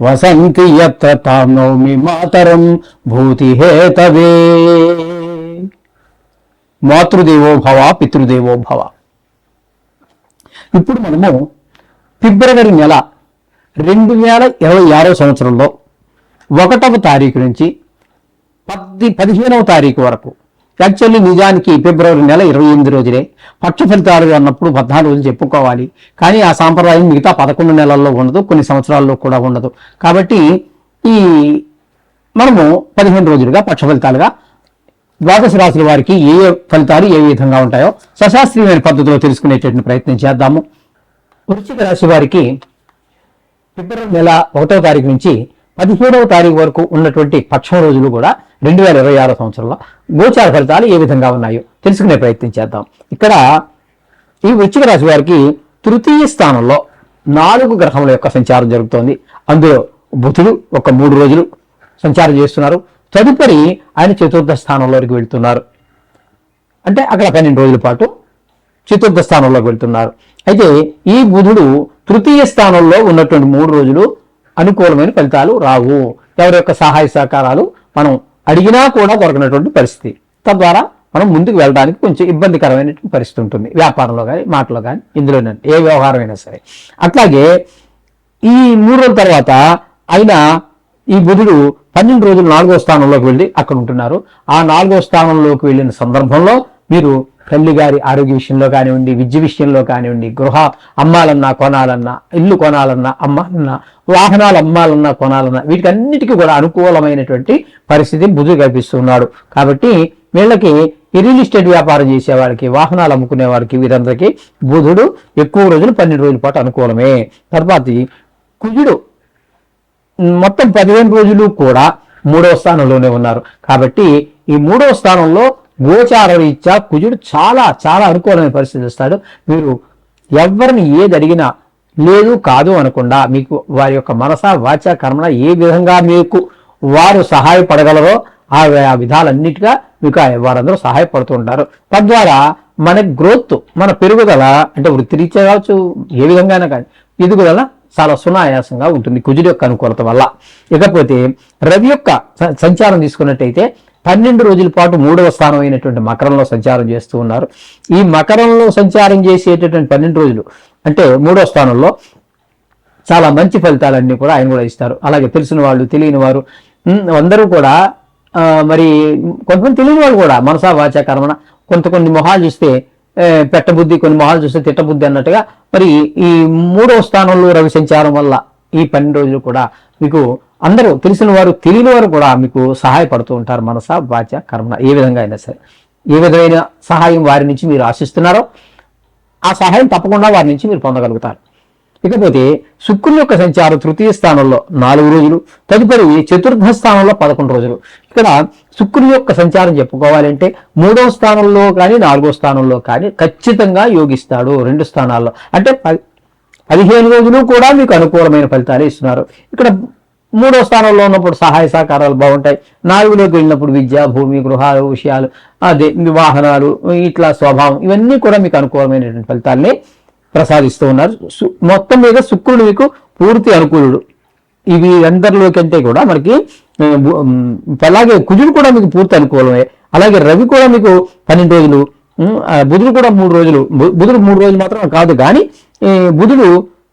వసంతి యత్ర తాం నౌమి మాతరం భూతి హేతవే మాతృదేవో భవ పితృదేవో భవ. ఇప్పుడు మనము ఫిబ్రవరి నెల రెండు వేల ఇరవై ఆరో సంవత్సరంలో ఒకటవ తారీఖు నుంచి పద్ది పదిహేనవ తారీఖు వరకు యాక్చువల్లీ నిజానికి ఫిబ్రవరి నెల ఇరవై ఎనిమిది రోజులే పక్ష ఫలితాలు అన్నప్పుడు పద్నాలుగు రోజులు చెప్పుకోవాలి. కానీ ఆ సాంప్రదాయం మిగతా పదకొండు నెలల్లో ఉండదు కొన్ని సంవత్సరాల్లో కూడా ఉండదు. కాబట్టి ఈ మనము పదిహేను రోజులుగా పక్ష ఫలితాలుగా ద్వాదశ రాశుల వారికి ఏ ఏ ఫలితాలు ఏ విధంగా ఉంటాయో సశాస్త్రీయమైన పద్ధతిలో తెలుసుకునేటటువంటి ప్రయత్నం చేద్దాము. వృశ్చిక రాశి వారికి ఫిబ్రవరి నెల ఒకటో తారీఖు నుంచి పదిహేడవ తారీఖు వరకు ఉన్నటువంటి పక్షం రోజులు కూడా రెండు వేల ఇరవై ఆరో సంవత్సరంలో గోచార ఫలితాలు ఏ విధంగా ఉన్నాయో తెలుసుకునే ప్రయత్నం చేద్దాం. ఇక్కడ ఈ వృశ్చిక రాశి వారికి తృతీయ స్థానంలో నాలుగు గ్రహముల యొక్క సంచారం జరుగుతోంది. అందులో బుధుడు ఒక మూడు రోజులు సంచారం చేస్తున్నారు. తదుపరి ఆయన చతుర్థ స్థానంలోకి వెళ్తున్నారు. అంటే అక్కడ పన్నెండు రోజుల పాటు చతుర్థ స్థానంలోకి వెళ్తున్నారు. అయితే ఈ బుధుడు తృతీయ స్థానంలో ఉన్నటువంటి మూడు రోజులు అనుకూలమైన ఫలితాలు రావు. ఎవరి యొక్క సహాయ సహకారాలు మనం అడిగినా కూడా దొరకనటువంటి పరిస్థితి. తద్వారా మనం ముందుకు వెళ్ళడానికి కొంచెం ఇబ్బందికరమైనటువంటి పరిస్థితి ఉంటుంది. వ్యాపారంలో కానీ మాటలో కానీ ఇందులో ఏ వ్యవహారం అయినా సరే. అట్లాగే ఈ మూడు రోజుల తర్వాత ఆయన ఈ బుధుడు పన్నెండు రోజులు నాలుగో స్థానంలోకి వెళ్ళి అక్కడ ఉంటున్నారు. ఆ నాలుగో స్థానంలోకి వెళ్ళిన సందర్భంలో మీరు తల్లి గారి ఆరోగ్య విషయంలో కానివ్వండి విద్య విషయంలో కానివ్వండి గృహ అమ్మాలన్నా కొనాలన్నా ఇల్లు కొనాలన్నా అమ్మాలన్నా వాహనాలు అమ్మాలన్నా కొనాలన్నా వీటికన్నిటికీ కూడా అనుకూలమైనటువంటి పరిస్థితి బుధుడు కల్పిస్తున్నాడు. కాబట్టి వీళ్ళకి ఈ రియల్ ఎస్టేట్ వ్యాపారం చేసే వాళ్ళకి వాహనాలు అమ్ముకునే వారికి వీరందరికీ బుధుడు ఎక్కువ రోజులు పన్నెండు రోజుల పాటు అనుకూలమే. తర్వాతి కుజుడు మొత్తం పదిహేను రోజులు కూడా మూడవ స్థానంలోనే ఉన్నారు. కాబట్టి ఈ మూడవ స్థానంలో గోచార రీత్యా కుజుడు చాలా చాలా అనుకూలమైన పరిస్థితి ఇస్తాడు మీరు ఎవరిని ఏది అడిగినా లేదు కాదు అనకుండా మీకు వారి యొక్క మనస వాచ కర్మణ ఏ విధంగా మీకు వారు సహాయపడగలరో ఆ విధాలన్నిటిగా మీకు వారందరూ సహాయపడుతూ ఉంటారు. తద్వారా మన గ్రోత్ మన పెరుగుదల అంటే వృత్తిరీత్యా కావచ్చు ఏ విధంగానే కానీ ఎదుగుదల చాలా సునాయాసంగా ఉంటుంది కుజుడి యొక్క అనుకూలత వల్ల. ఇకపోతే రవి యొక్క సంచారం తీసుకున్నట్టయితే పన్నెండు రోజుల పాటు మూడవ స్థానం అయినటువంటి మకరంలో సంచారం చేస్తూ ఉన్నారు. ఈ మకరంలో సంచారం చేసేటటువంటి పన్నెండు రోజులు అంటే మూడవ స్థానంలో చాలా మంచి ఫలితాలన్నీ కూడా ఆయన కూడా ఇస్తారు. అలాగే తెలిసిన వాళ్ళు తెలియని వారు అందరూ కూడా మరి కొంతమంది తెలియని వాళ్ళు కూడా మనసా వాచ కర్మణ కొంత కొన్ని మొహాలు చూస్తే పెట్టబుద్ధి కొన్ని మొహాలు చూస్తే తిట్టబుద్ధి అన్నట్టుగా మరి ఈ మూడవ స్థానంలో రవి సంచారం వల్ల ఈ పన్నెండు రోజులు కూడా మీకు అందరూ తెలిసిన వారు తెలియని వారు కూడా మీకు సహాయపడుతూ ఉంటారు మనస వాచ కర్మణ ఏ విధంగా అయినా సరే. ఏ విధమైన సహాయం వారి నుంచి మీరు ఆశిస్తున్నారో ఆ సహాయం తప్పకుండా వారి నుంచి మీరు పొందగలుగుతారు. ఇకపోతే శుక్రుని యొక్క సంచారం తృతీయ స్థానంలో నాలుగు రోజులు తదుపరి చతుర్థ స్థానంలో పదకొండు రోజులు. ఇక్కడ శుక్రుని యొక్క సంచారం చెప్పుకోవాలంటే మూడో స్థానంలో కానీ నాలుగో స్థానంలో కానీ ఖచ్చితంగా యోగిస్తాడు రెండు స్థానాల్లో. అంటే పదిహేను రోజులు కూడా మీకు అనుకూలమైన ఫలితాలు ఇస్తున్నారు. ఇక్కడ మూడో స్థానంలో ఉన్నప్పుడు సహాయ సహకారాలు బాగుంటాయి. నాలుగులోకి వెళ్ళినప్పుడు విద్య భూమి గృహాలు విషయాలు అదే మీ వాహనాలు ఇట్లా స్వభావం ఇవన్నీ కూడా మీకు అనుకూలమైనటువంటి ఫలితాలని ప్రసాదిస్తూ ఉన్నారు. సు- మొత్తం మీద శుక్రుడు మీకు పూర్తి అనుకూలుడు. ఇవి అందరిలో కంటే కూడా మనకి అలాగే కుజుడు కూడా మీకు పూర్తి అనుకూలమే. అలాగే రవి కూడా మీకు పన్నెండు రోజులు ఆ, బుధుడు కూడా మూడు రోజులు బు- బుధుడు మూడు రోజులు మాత్రం కాదు కానీ బుధుడు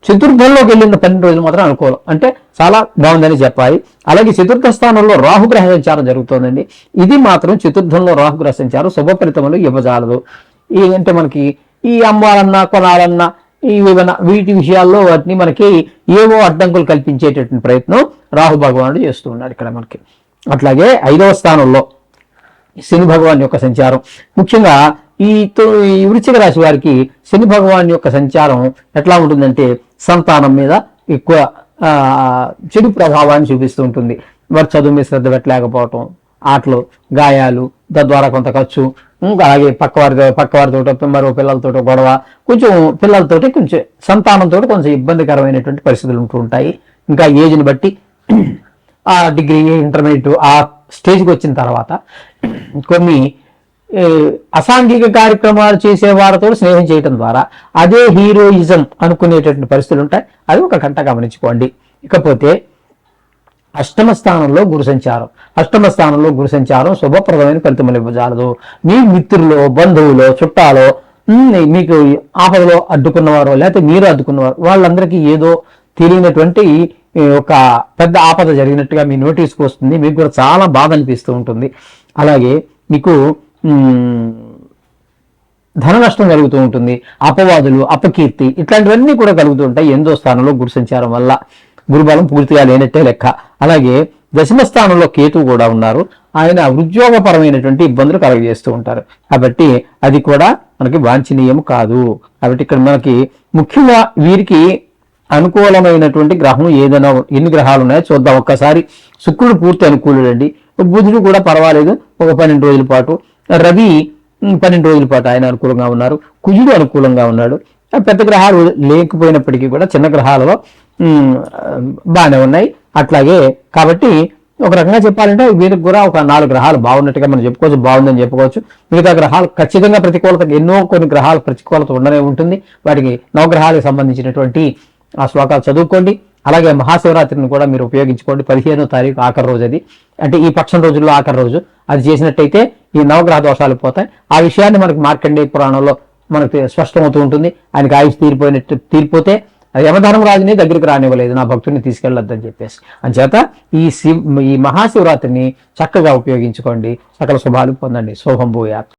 చతుర్థంలోకి వెళ్ళిన పన్నెండు రోజులు మాత్రం అనుకూలం అంటే చాలా బాగుందని చెప్పాలి. అలాగే చతుర్థ స్థానంలో రాహుగ్రహ సంచారం జరుగుతోందండి. ఇది మాత్రం చతుర్థంలో రాహుగ్రహ సంచారం శుభ ఫలితములు ఇవ్వజాలదు. ఈ అంటే మనకి ఈ అమ్మాలన్నా కొనాలన్నా ఈ ఏమైనా వీటి విషయాల్లో వాటిని మనకి ఏవో అడ్డంకులు కల్పించేటటువంటి ప్రయత్నం రాహు భగవానుడు చేస్తూ ఉన్నాడు ఇక్కడ మనకి. అట్లాగే ఐదవ స్థానంలో శని భగవాన్ యొక్క సంచారం. ముఖ్యంగా ఈ తో- ఈ వృశ్చిక రాశి వారికి శని భగవాన్ యొక్క సంచారం ఎట్లా ఉంటుందంటే సంతానం మీద ఎక్కువ చెడు ప్రభావాన్ని చూపిస్తూ ఉంటుంది. వారు చదువు మీద శ్రద్ధ పెట్టలేకపోవటం ఆటలు గాయాలు తద్వారా కొంత ఖర్చు అలాగే పక్కవారి పక్కవారితో మరో పిల్లలతో గొడవ కొంచెం పిల్లలతోటి కొంచెం సంతానంతో కొంచెం ఇబ్బందికరమైనటువంటి పరిస్థితులు ఉంటూ ఉంటాయి. ఇంకా ఏజ్ని బట్టి ఆ డిగ్రీ ఇంటర్మీడియట్ ఆ స్టేజ్కి వచ్చిన తర్వాత కొన్ని అసాంఘిక కార్యక్రమాలు చేసే వారితో స్నేహం చేయటం ద్వారా అదే హీరోయిజం అనుకునేటటువంటి పరిస్థితులు ఉంటాయి. అది ఒక గంట గమనించుకోండి. ఇకపోతే అష్టమ స్థానంలో గురు సంచారం. అష్టమ స్థానంలో గురు సంచారం శుభప్రదమైన ఫలితములు ఇవ్వజాలదు. మీ మిత్రులు బంధువులు చుట్టాలో మీకు ఆపదలో అడ్డుకున్నవారు లేకపోతే మీరు అడ్డుకున్నవారు వాళ్ళందరికీ ఏదో తెలియనటువంటి ఒక పెద్ద ఆపద జరిగినట్టుగా మీ నోటీస్కి వస్తుంది. మీకు కూడా చాలా బాధ అనిపిస్తూ ఉంటుంది. అలాగే మీకు ధన నష్టం కలుగుతూ ఉంటుంది అపవాదులు అపకీర్తి ఇట్లాంటివన్నీ కూడా కలుగుతూ ఉంటాయి. ఎందో స్థానంలో గురు సంచారం వల్ల గురుబలం పూర్తిగా లేనట్టే లెక్క. అలాగే దశమ స్థానంలో కేతు కూడా ఉన్నారు. ఆయన ఉద్యోగపరమైనటువంటి ఇబ్బందులు కలగజేస్తూ ఉంటారు. కాబట్టి అది కూడా మనకి వాంఛనీయం కాదు. కాబట్టి ఇక్కడ మనకి ముఖ్యంగా వీరికి అనుకూలమైనటువంటి గ్రహం ఏదైనా ఎన్ని గ్రహాలు ఉన్నాయో చూద్దాం. ఒక్కసారి శుక్రుడు పూర్తి అనుకూలుడండి. బుధుడు కూడా పర్వాలేదు. ఒక పన్నెండు రోజుల పాటు రవి పన్నెండు రోజుల పాటు ఆయన అనుకూలంగా ఉన్నారు. కుజుడు అనుకూలంగా ఉన్నాడు. పెద్ద గ్రహాలు లేకపోయినప్పటికీ కూడా చిన్న గ్రహాలలో బాగానే ఉన్నాయి. అట్లాగే కాబట్టి ఒక రకంగా చెప్పాలంటే వీరికి కూడా ఒక నాలుగు గ్రహాలు బాగున్నట్టుగా మనం చెప్పుకోవచ్చు బాగుందని చెప్పుకోవచ్చు. మిగతా గ్రహాలు ఖచ్చితంగా ప్రతికూలత ఎన్నో కొన్ని గ్రహాలు ప్రతికూలత ఉండనే ఉంటుంది. వాటికి నవగ్రహాలకు సంబంధించినటువంటి ఆ శ్లోకాలు చదువుకోండి. అలాగే మహాశివరాత్రిని కూడా మీరు ఉపయోగించుకోండి. పదిహేనో తారీఖు ఆఖరి రోజు అది. అంటే ఈ పక్షం రోజుల్లో ఆఖరి రోజు. అది చేసినట్టయితే ఈ నవగ్రహ దోషాలు పోతాయి. ఆ విషయాన్ని మనకి మార్కండేయ పురాణంలో మనకు స్పష్టమవుతూ ఉంటుంది. ఆయనకి ఆయుష్ తీరిపోయినట్టు తీరిపోతే యమధర్మరాజుని దగ్గరికి రానివ్వలేదు. నా భక్తుడిని తీసుకెళ్ళొద్దని చెప్పేసి. అంచేత ఈ శివ ఈ మహాశివరాత్రిని చక్కగా ఉపయోగించుకోండి. సకల శుభాలు పొందండి. శోభం భూయాత్.